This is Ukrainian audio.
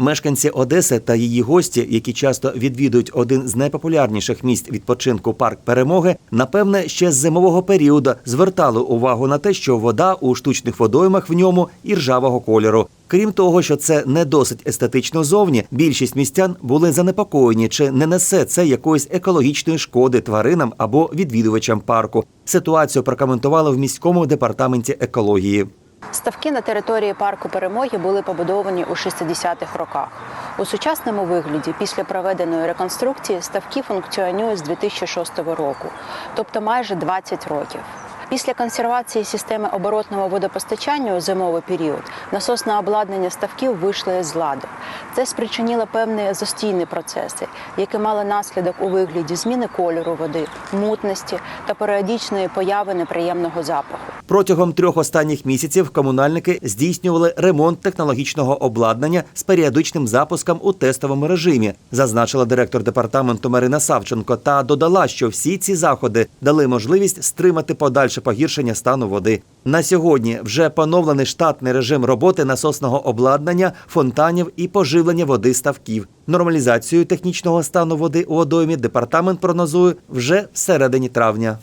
Мешканці Одеси та її гості, які часто відвідують один з найпопулярніших місць відпочинку парк перемоги, напевне, ще з зимового періоду звертали увагу на те, що вода у штучних водоймах в ньому іржавого кольору. Крім того, що це не досить естетично зовні, більшість містян були занепокоєні, чи не несе це якоїсь екологічної шкоди тваринам або відвідувачам парку. Ситуацію прокоментували в міському департаменті екології. Ставки на території парку перемоги були побудовані у 60-х роках. У сучасному вигляді після проведеної реконструкції ставки функціонують з 2006 року, тобто майже 20 років. Після консервації системи оборотного водопостачання у зимовий період насосне обладнання ставків вийшло із ладу. Це спричинило певні застійні процеси, які мали наслідок у вигляді зміни кольору води, мутності та періодичної появи неприємного запаху. Протягом трьох останніх місяців комунальники здійснювали ремонт технологічного обладнання з періодичним запуском у тестовому режимі, зазначила директор департаменту Марина Савченко та додала, що всі ці заходи дали можливість стримати подальше погіршення стану води. На сьогодні вже поновлений штатний режим роботи насосного обладнання, фонтанів і поживлення води ставків. Нормалізацію технічного стану води у водоймі департамент прогнозує вже всередині травня.